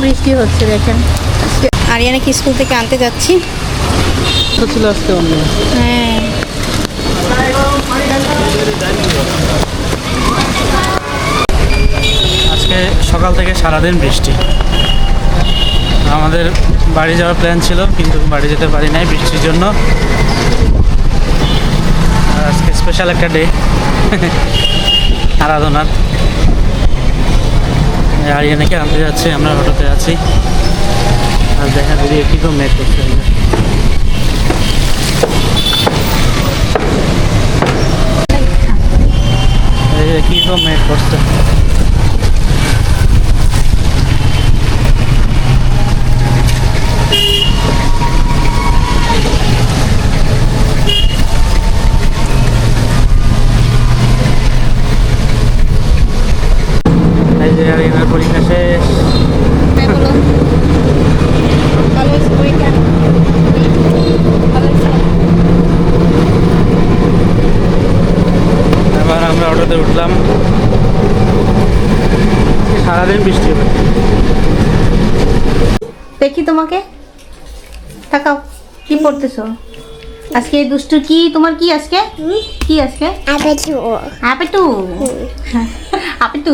বৃষ্টি হচ্ছে দেখেন। আজকে আরিয়ানাকে স্কুল থেকে আনতে যাচ্ছি। তো ছিল আজকে অন্য। হ্যাঁ। আজকে সকাল থেকে সারাদিন বৃষ্টি। আমাদের বাড়ি যাওয়ার প্ল্যান ছিল কিন্তু বাড়ি যেতে পারি নাই বৃষ্টির জন্য। আজকে স্পেশাল একটা ডে আরাধনার। আরিয়ানাকে আনতে যাচ্ছে, আমরা অটোতে আছি। আর দেখা যদি কি তো মেঘ করতে হবে। কি তো মেঘ করছে যে আরিয়ানার পরীক্ষা শেষ। হ্যাঁ এবার আমরা অটোতে উঠলাম। সারাদিন বৃষ্টি হবে। দেখি তোমাকে। তাকাও কি পড়তেছো? আজকে এই দুষ্টু কি? তোমার কি আজকে? কি আজকে? Aperture. Happy to happy to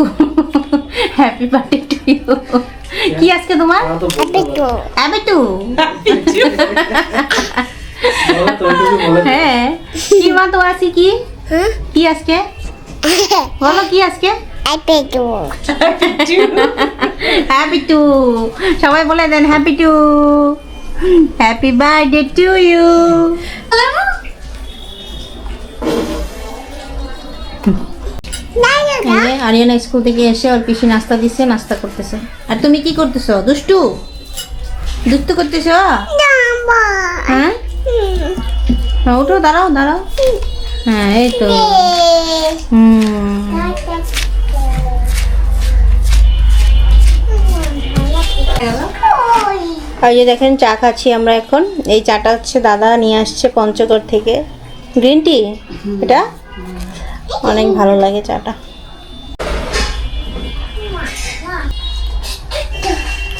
happy birthday to you কি আজকে তোমার? Aperture. হ্যাপি টু হ্যাঁ। কি মা তো আছি কি? কি আজকে? বলো কি আজকে? Aperture. হ্যাপি টু সবাই বলে দেন happy to happy birthday to you Ariana school থেকে এসে ওর পিসি নাস্তা দিচ্ছে নাস্তা করতেছে। আর তুমি কি করতেছো? দুষ্টু? দুষ্টু করতেছো? হ্যাঁ? হ্যাঁ, ওঠো দাঁড়াও দাঁড়াও। হ্যাঁ এই তো। হুম। আর যে দেখেন, চা খাচ্ছি আমরা এখন। এই চাটা হচ্ছে দাদা নিয়ে আসছে পঞ্চগড় থেকে। Green tea? এটা? অনেক ভালো লাগে চাটা।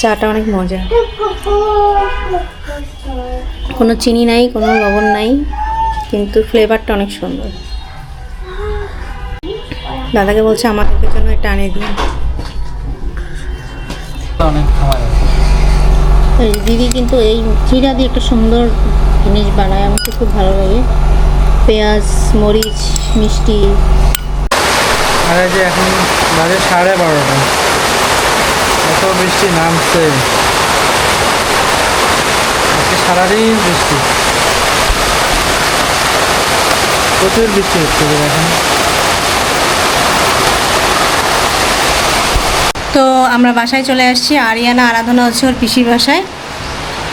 চাটা অনেক মজা। কোনো চিনি নাই, কোনো লবণ নাই, কিন্তু ফ্লেভারটা অনেক সুন্দর। দাদাকে বলছে আমাদের জন্য এটা আনে দিন। অনেক দিদি কিন্তু এই জিরা দিয়ে একটা সুন্দর জিনিস বানায়, আমাকে খুব ভালো লাগে। পেঁয়াজ, মরিচ, মিষ্টি। আর এই যে এখন বাজে সাড়ে বারোটা। এত বৃষ্টি নামছে। আজকে সারাদিন বৃষ্টি। প্রচুর বৃষ্টি হচ্ছে এখন। তো আমরা বাসায় চলে আসছি। আরিয়ানা আরাধনা হচ্ছে ওর পিসির বাসায়।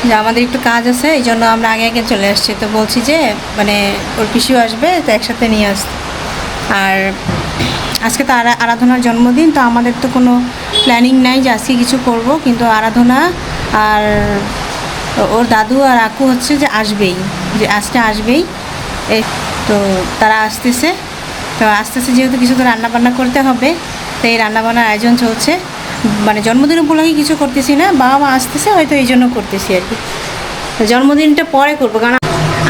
যে আমাদের একটু কাজ আছে, এই জন্য আমরা আগে আগে চলে আসছি। তো বলছি যে মানে ওর পিসিও আসবে, তো একসাথে নিয়ে আস আর আজকে তো আরা- আরাধনার জন্মদিন, তো আমাদের তো কোনো প্ল্যানিং নাই যে আজকে কিছু করব। কিন্তু আরাধনা আর ওর দাদু আর আকু হচ্ছে যে আসবেই, যে আজকে আসবেই। এই তো তারা আসতেছে। তো আসতেছে যেহেতু কিছু তো রান্নাবান্না করতে হবে তো এই রান্নাবান্নার আয়োজন চলছে। মানে জন্মদিন উপলক্ষে কিছু করতেছি না বাবা মা আসতেছে, হয়তো এই জন্য করতেছি আর কি। জন্মদিনটা পরে করব, কারণ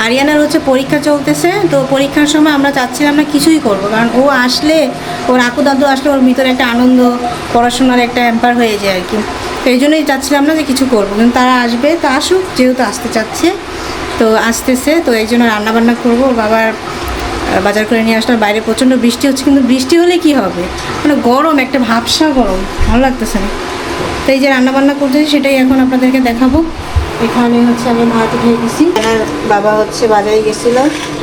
আরিয়ানার হচ্ছে পরীক্ষা চলতেছে, তো পরীক্ষার সময় আমরা চাচ্ছিলাম না কিছুই করব, কারণ ও আসলে, ওর আকু দাদু আসলে ওর ভিতরে একটা আনন্দ, পড়াশোনার একটা অ্যাম্পার হয়ে যায় আর কি। তো এই জন্যই চাচ্ছিলাম না যে কিছু করব, কিন্তু তারা আসবে, তো আসুক, যেহেতু আসতে চাচ্ছে, তো আসতেছে, তো এই জন্য রান্নাবান্না করব বাবার বাজার করে নিয়ে আসলাম বাইরে প্রচণ্ড বৃষ্টি হচ্ছে, কিন্তু বৃষ্টি হলে কি হবে? মানে গরম, একটা ভাবসা গরম, ভালো লাগতেছে না। তো এই যে রান্নাবান্না করতেছি, সেটাই এখন আপনাদেরকে দেখাবো। এখানে হচ্ছে আমি ভাত উঠিয়ে গেছি আর বাবা হচ্ছে বাজারে গেছিল,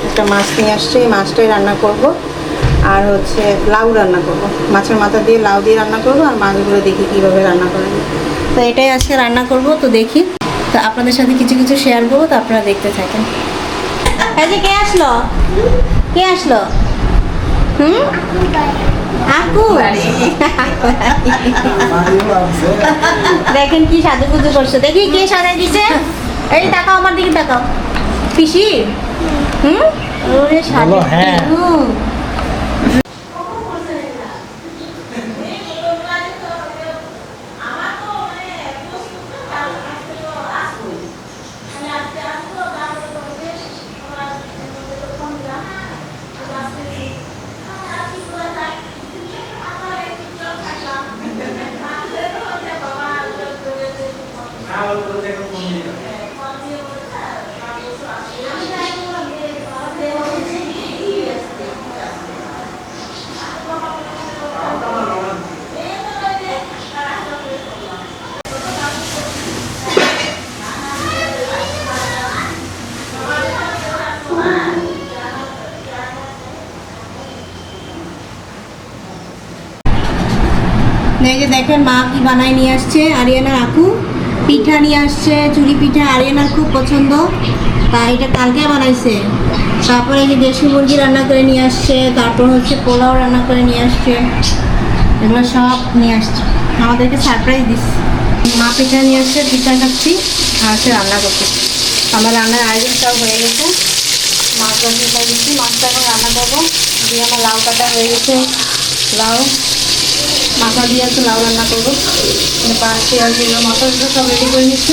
একটা মাছ নিয়ে আসছে, এই মাছটাই রান্না করব। আর হচ্ছে লাউ রান্না করব। মাছের মাথা দিয়ে লাউ দিয়ে রান্না করব, আর মাছগুলো দেখি কীভাবে রান্না করা যায়। তো এটাই আজকে রান্না করব, তো দেখি। তো আপনাদের সাথে কিছু কিছু শেয়ার করব, তো আপনারা দেখতে থাকেন। যে কে আসলো? কে আসলো? হুম? আকু দেখেন কি সাজুগুজু করছ। দেখি কে সাজাই দিছে? এই তাকাও আমার দিকে তাকাও। পিসি? হুম? ওরে সাজু হ্যাঁ। যে দেখেন, মা কি বানাই নিয়ে আসছে? আরিয়ানার আপু পিঠা নিয়ে আসছে, চুরি পিঠা। আরিয়ানার খুব পছন্দ। তা এটা কালকে বানাইছে। তারপরে যে দেশি মুরগি রান্না করে নিয়ে আসছে, তারপর হচ্ছে পোলাও রান্না করে নিয়ে আসছে। এগুলো সব নিয়ে আসছে। আমাদেরকে সারপ্রাইজ দিস মা পিঠা নিয়ে আসছে, পিঠা খাচ্ছি, আর হচ্ছে রান্না করতেছি আমার রান্নার আয়োজন সব হয়ে গেছে। মাছ রান্না দিচ্ছি মাছটা এখন রান্না করব। দিয়ে আমার লাউ কাটা হয়ে গেছে। লাউ। মাথা দিয়ে একটু লাউ রান্না করব। পাঁচ পেঁয়াজ দিয়ে মশলা সব রেডি করে নিচ্ছি।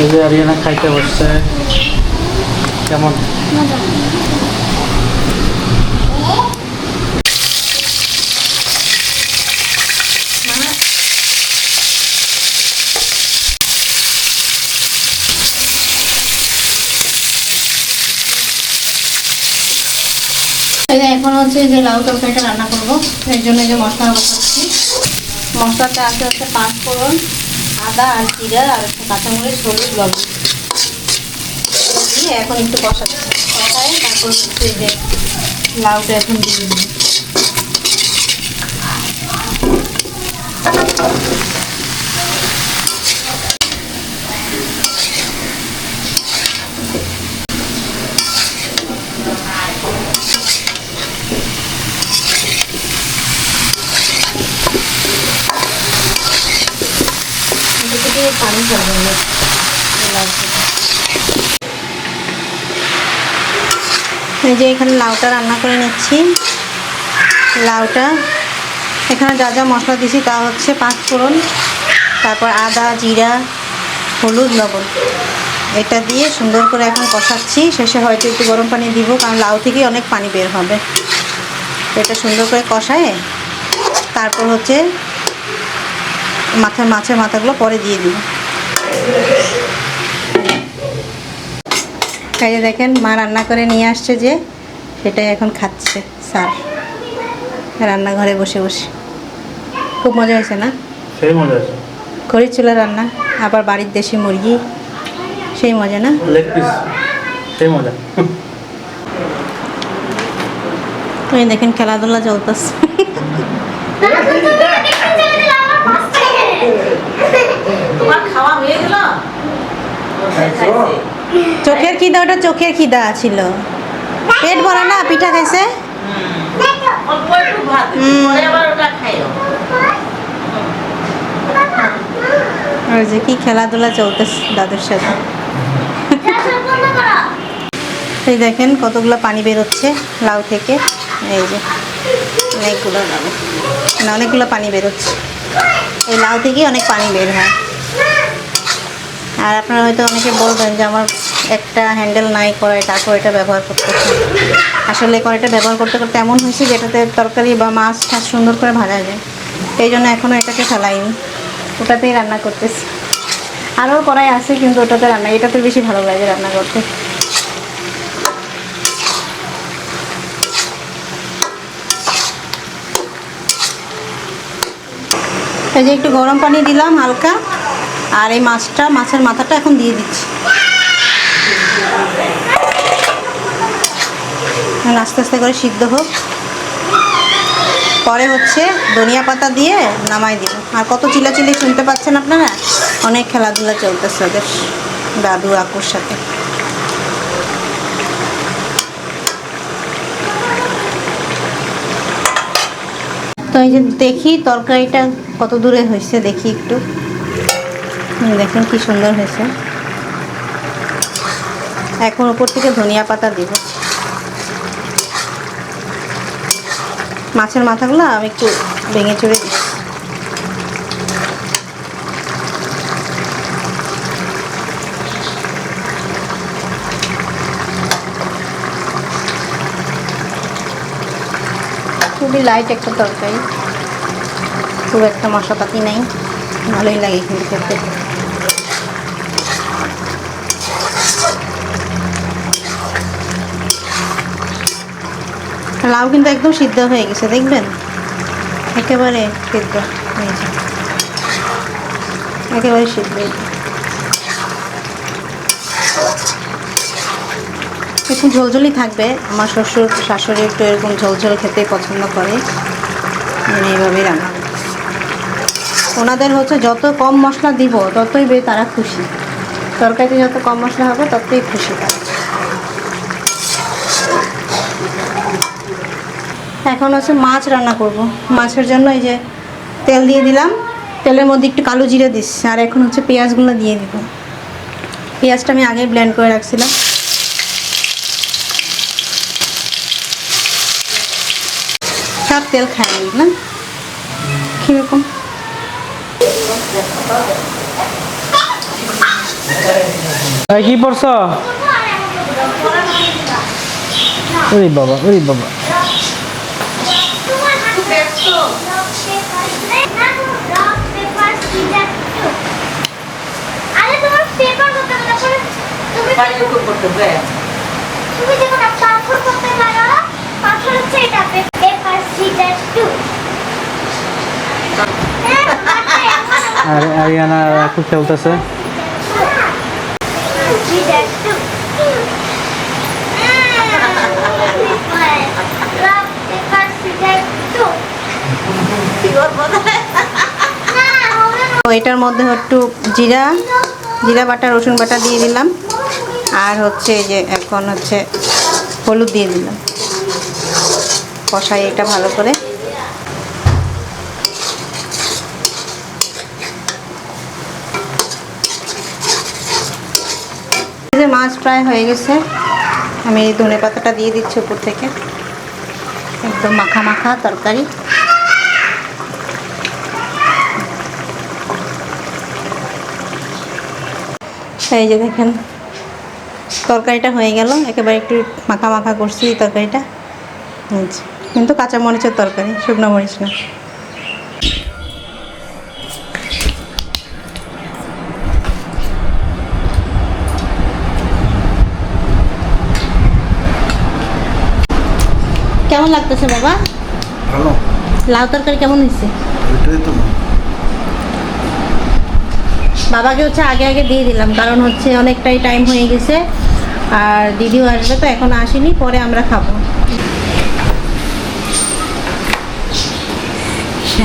এই যে আরিয়ানা খাইতে বসছে। কেমন? এখন হচ্ছে যে লাউ তরকারিটা রান্না করব। এর জন্য যে মশলা বসাচ্ছি। মশলাতে আছে হচ্ছে পাঁচ ফোড়ন, আদা আর জিরা আর হচ্ছে কাঁচামরিচ, হলুদ, লবণ। দিয়ে এখন একটু কষাচ্ছি। কষায় তারপর হচ্ছে যে লাউটা এখন দিয়ে দিই থেকে পানি পড়বে। এই যে এখানে লাউটা রান্না করে নিচ্ছি। লাউটা, এখানে যা যা মশলা দিছি তা হচ্ছে পাঁচ ফোড়ন, তারপর আদা, জিরা, হলুদ, লবণ। এটা দিয়ে সুন্দর করে এখন কষাচ্ছি। শেষে হয়তো একটু গরম পানি দিব, কারণ লাউ থেকে অনেক পানি বের হবে। এটা সুন্দর করে কষায়, তারপর হচ্ছে মাথার মাছের মাথাগুলো পরে দিয়ে দিব। যে দেখেন মা রান্না করে নিয়ে আসছে যে সেটাই এখন খাচ্ছে স্যার। রান্নাঘরে বসে বসে। খুব মজা হয়েছে না? সেই মজা চুলা রান্না আবার বাড়ির দেশি মুরগি সেই মজা না? লেগ পিস সেই মজা। তুমি দেখেন খেলাধুলা চলতেছে। তোমার খাওয়া হয়ে গেল? চোখের খিদা ওটা চোখের খিদা ছিল পেট ভরা না পিঠা খাইছে? ওই যে কি খেলাধুলা চলতেছে দাদুর সাথে। এই দেখেন কতগুলো পানি বেরোচ্ছে লাউ থেকে। এই যে অনেকগুলো লাউ অনেকগুলো পানি বেরোচ্ছে। এই লাউ থেকে অনেক পানি বের হয়। আর আপনারা হয়তো অনেকে বলবেন যে আমার একটা হ্যান্ডেল নাই, কড়াই তারপর এটা ব্যবহার করতেছে আসলে কড়াইটা ব্যবহার করতে করতে এমন হয়েছে যেটাতে তরকারি বা মাছ টাছ সুন্দর করে ভাজা যায়। এই জন্য এখনও এটাকে ফেলাইনি। ওটাতেই রান্না করতেছি। আরও কড়াই আছে, কিন্তু ওটাতে রান্না এটাতে বেশি ভালো লাগে রান্না করতে। এই যে একটু গরম পানি দিলাম হালকা, আর এই মাছটা, মাছের মাথাটা এখন দিয়ে দিচ্ছি। আস্তে আস্তে করে সিদ্ধ হোক। পরে হচ্ছে ধনিয়া পাতা দিয়ে নামাই দিব। আর কত চিলাচিলি শুনতে পাচ্ছেন আপনারা? অনেক খেলাধুলা চলতেছে ওদের দাদু আকুর সাথে। তো এই যে দেখি তরকারিটা কত দূরে হয়েছে, দেখি একটু। দেখেন কি সুন্দর হয়েছে। এখন উপর থেকে ধনিয়া পাতা দিব। মাছের মাথাগুলো আমি একটু ভেঙে চড়ে দিচ্ছি খুবই লাইট একটা তরকারি। খুব একটা মশলাপাতি নেই। ভালোই লাগে কিন্তু খেতে। লাউ কিন্তু একদম সিদ্ধ হয়ে গেছে, দেখবেন? একেবারে সিদ্ধ হয়েছে একেবারে সিদ্ধ একটু ঝোলঝোলই থাকবে। আমার শ্বশুর, শাশুড়ি একটু এরকম ঝোলঝোল খেতে পছন্দ করে। আমি এইভাবেই রান্না ওনাদের হচ্ছে যত কম মশলা দিব, ততই বে তারা খুশি। তরকারিতে যত কম মশলা হবে, ততই খুশি তারা। এখন হচ্ছে মাছ রান্না করব। মাছের জন্য এই যে তেল দিয়ে দিলাম। তেলের মধ্যে একটু কালো জিরে দিচ্ছি। আর এখন হচ্ছে পেঁয়াজগুলো দিয়ে দিব। পেঁয়াজটা আমি আগে ব্লেন্ড করে রাখছিলাম। তেল খায় না কীরকম? কি পড়ছ? ওরে বাবা ওরে বাবা। তুমি তুমি যখন পাথর করতে পারো। পাথর হচ্ছে এটা পেপার সিজার টু। আর আরিয়ানা আর আকু খেলতেছে এটার মধ্যে একটু জিরা জিরা বাটা রসুন বাটা দিয়ে দিলাম। আর হচ্ছে এই যে এখন হচ্ছে হলুদ দিয়ে দিলাম। কষাই এটা ভালো করে। মাছ প্রায় হয়ে গেছে। আমি এই ধনে পাতাটা দিয়ে দিচ্ছি উপর থেকে। একদম মাখা মাখা তরকারি। এই যে দেখেন, তরকারিটা হয়ে গেল। একেবারে একটু মাখা মাখা করছি তরকারিটা। যে। কিন্তু কাঁচা মরিচের তরকারি শুকনো মরিচ না। কেমন লাগতেছে বাবা? ভালো। লাউ তরকারি কেমন হয়েছে? তো বাবাকে হচ্ছে আগে আগে দিয়ে দিলাম কারণ হচ্ছে অনেকটাই টাইম হয়ে গেছে আর দিদিও আসবে তো এখন আসেনি পরে আমরা খাব।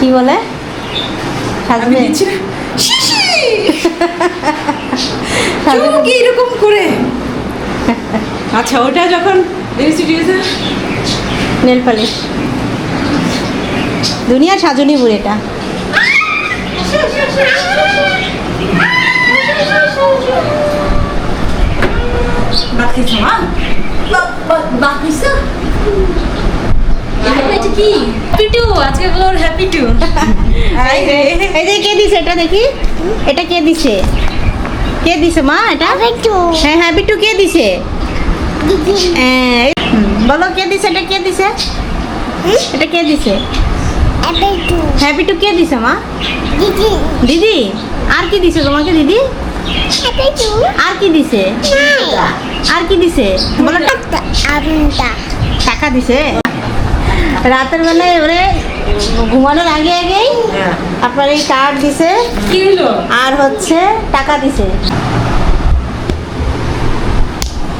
কি বলে? সাজবে এরকম করে? আচ্ছা ওটা যখন নেল পালিশ দুনিয়া সাজনি বুড়ি এটা। কি দিছে হ্যাঁ হ্যাঁ হ্যাঁ, বলো কে দিছে এটা কে দিছে এটা কে দিছে হ্যাঁ কে দিছে মা দিদি আর কি দিছে তোমাকে দিদি আর কি দিছে? আর কি দিছে? বলো টাকা। দিছে? রাতের বেলায় ওরে ঘুমানোর আগে আগেই আপনার এই কার্ড দিছে। আর হচ্ছে টাকা দিছে।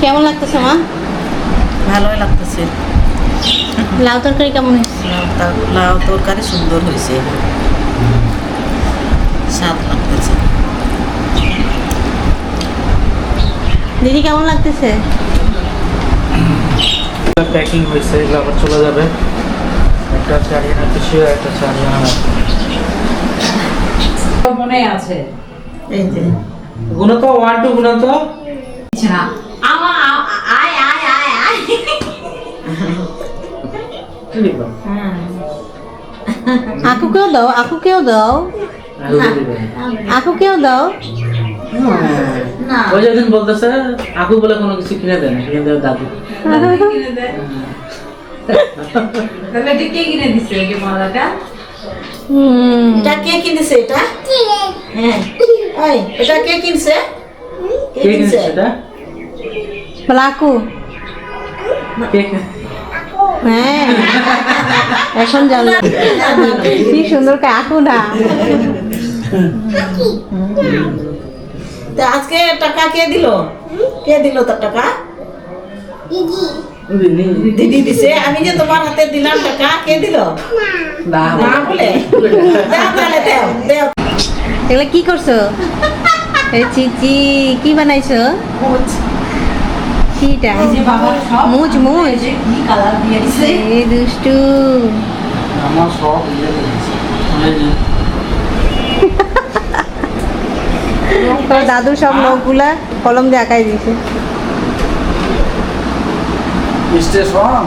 কেমন লাগতেছে মা? ভালোই লাগতেছে। লাউ তরকারি কেমন হয়েছে? লাউ লাউ তরকারি সুন্দর হয়েছে। স্বাদ লাগতেছে দিদি কেমন লাগতেছে? প্যাকিং হয়েছে এগুলো আবার চলে যাবে। একটা আরিয়ানা একটা আরিয়ানা মনে আছে। এই যে। গুণ তো ওয়ান টু গুণ তো না। আমা আয় আয় আয় আয়। আকুকেও দাও আকুকেও দাও। আকুকেও দাও। ওই যেদিন বলতেছে আকু বলে কোনো কিছু কিনে দেয় না কিনে দেয় দাদু কিনে দে তাহলে এটা কে কিনে দিছে যে মালাটা হুম। এটা কে কিনেছে এটা? হ্যাঁ। এটা কে কিনছে? কে কিনছে আকু। হ্যাঁ। এখন জানলাম কি সুন্দর কা আকু না। তা আজকে টাকা কে দিল? কে দিল তোর টাকা? দিদি। দিদি। দিছে। আমি যে তোমার হাতে দিলাম টাকা কে দিল? না মা বলে? এগুলো কি করছ? এই চিচি কি বানাইছো? কিটা? মুজ মুজ। দুষ্টু। আমার সব তোর দাদু সব নখগুলা কলম দিয়ে আঁকাই দিছে স্টেশন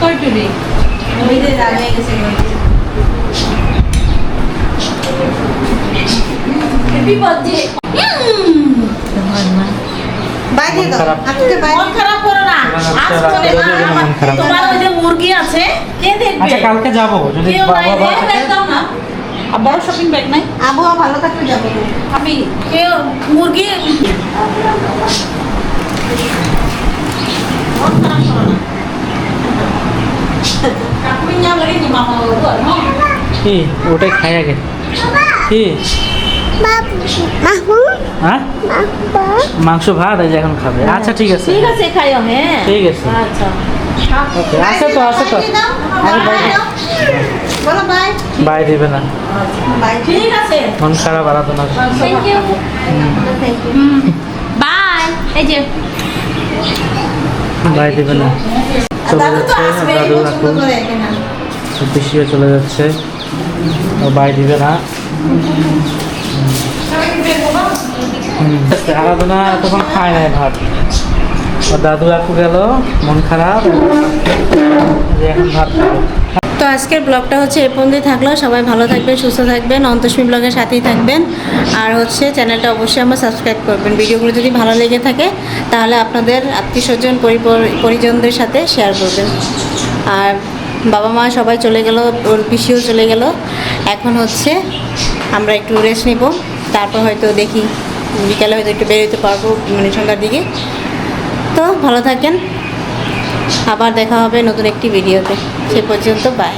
কই টুরি ওই যে দাঁড়িয়ে গেছে হ্যাপি বার্থডে বাইরে দাও খারাপ। আজকে বাইরে মন খারাপ করো না। আজ চলে না তোমার ওই যে মুরগি আছে কে দেখবে? আচ্ছা কালকে যাব। যদি কেউ বাবা দাও না। বড় শপিং ব্যাগ নাই? আবহাওয়া ভালো থাকলে যাব। আমি কেউ মুরগি মন খারাপ করো না। কাকুই না লাগে কি মামা বাবা হ্যাঁ কি? ওটাই খাই আগে কি? হ্যাঁ? মাংস। ভাত এই যে এখন খাবে। আচ্ছা ঠিক আছে। ঠিক আছে খাইও হ্যাঁ। ঠিক আছে। আচ্ছা। ওকে আছে তো আছে তো। আরে বাই। বলো বাই। বাই দিবে না। বাই। ঠিক আছে। মন খারাপ Aradhana. Thank you thank you bye. এই যে। বাই দিবে না। চলে যাচ্ছে দাদু কাকু পিসিও চলে যাচ্ছে। ও বাই দিবে না। আরাধনা তখন খায় নাই ভাত। দাদু গেল, মন খারাপ। এখন ভাত তো আজকের ব্লগটা হচ্ছে এ পর্যন্তই থাকল। সবাই ভালো থাকবেন, সুস্থ থাকবেন। অন্তস্মী ব্লগের সাথেই থাকবেন। আর হচ্ছে চ্যানেলটা অবশ্যই আমার সাবস্ক্রাইব করবেন। ভিডিওগুলো যদি ভালো লেগে থাকে, তাহলে আপনাদের আত্মীয় স্বজন পরিজনদের সাথে শেয়ার করবেন। আর বাবা মা সবাই চলে গেল, ওর পিসিও চলে গেল। এখন হচ্ছে আমরা একটু রেস্ট নিব। তারপর হয়তো দেখি, বিকালে হয়তো একটু বেরোতে পারব মানে সন্ধ্যার দিকে। তো ভালো থাকেন। আবার দেখা হবে নতুন একটি ভিডিওতে সে পর্যন্ত বাই